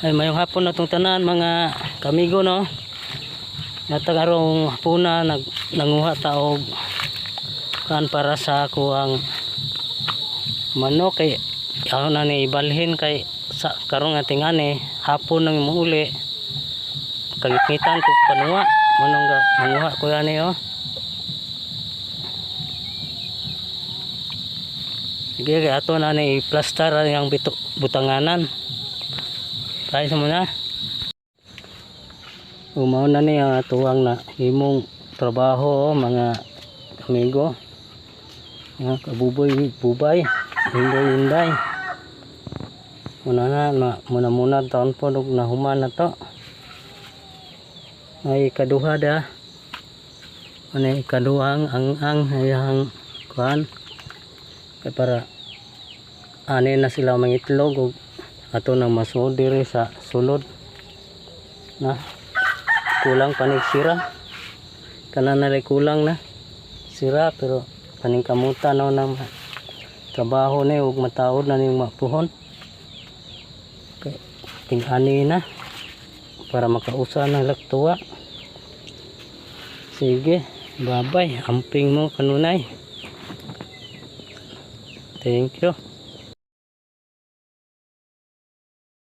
Ay mayong hapon na itong tanan mga kamigo no. Natagarong hapuna nag nanguha taog kan para sa kuang manok kay ako na ni ibalhin kay sa karong ating ani hapon nang muuli kagikitan ko panuwa manong ga nanguha ko ani oh. Sige ato na ni plaster ang butanganan. Tayo sa muna. Umaw na niya tuwang na himong trabaho oh, mga amigo. Mga kabuboy bubay. Hinday hinday. Muna na, na muna muna taon po nung nahuman na to. Ay kaduha da. Ano ikaduhang ang ang hayang kuhan. Para ani na sila mangitlog ug ato na masud diri sa sulod. Na kulang panig sira. Kana na kulang na sira pero paning kamuta no na ma- trabaho ni ug mataod na ning mapuhon. Kay ting ani na para makausa ng laktuwa sige babay. Amping mo kanunay. Thank you